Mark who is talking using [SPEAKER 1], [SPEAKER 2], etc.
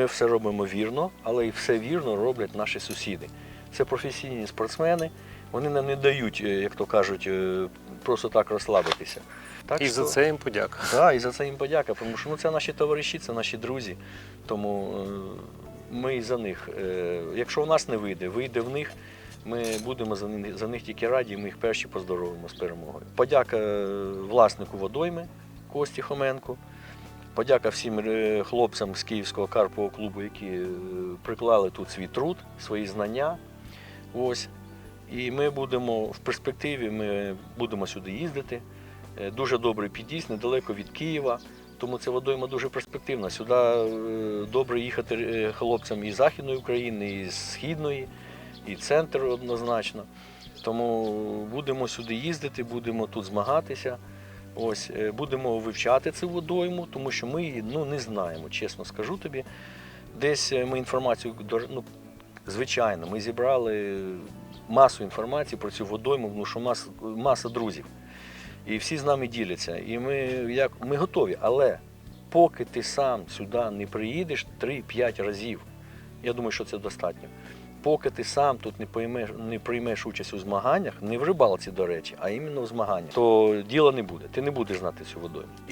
[SPEAKER 1] Ми все робимо вірно, але і все вірно роблять наші сусіди. Це професійні спортсмени, вони нам не дають, е, як то кажуть, е, просто так розслабитися. Так
[SPEAKER 2] І
[SPEAKER 1] що-
[SPEAKER 2] за це їм подяка.
[SPEAKER 1] Так, і за це їм подяка, тому що ну, це наші товариші, це наші друзі. Тому е, ми і за них. Якщо у нас не вийде, вийде в них. Ми будемо за них, за них тільки раді, ми їх перші поздоровимо з перемогою. Подяка власнику водойми Кості Хоменку. Подяка всім е, хлопцям з Київського карпового клубу, які е, приклали тут свій труд, свої знання. Ось. І ми будемо в перспективі, ми будемо сюди їздити. Е, Дуже добрий під'їзд, недалеко від Києва. Тому ця водойма дуже перспективна. Сюди добре їхати хлопцям і Західної України, і Східної, і центр однозначно. Тому будемо сюди їздити, будемо тут змагатися. Ось, е, будемо вивчати цю водойму, тому що ми її ну, не знаємо, чесно скажу тобі. Десь е, ми інформацію, ну, звичайно, ми зібрали масу інформації про цю водойму, тому що маса, маса друзів. І всі з нами діляться. І ми, як, ми готові. Але поки ти сам сюди не приїдеш 3-5 разів, я думаю, що це достатньо. Поки ти сам тут не приймеш, не приймеш участь у змаганнях, не в рибалці, до речі, а іменно в змаганнях, то діла не буде. Ти не будеш знати цю водойму.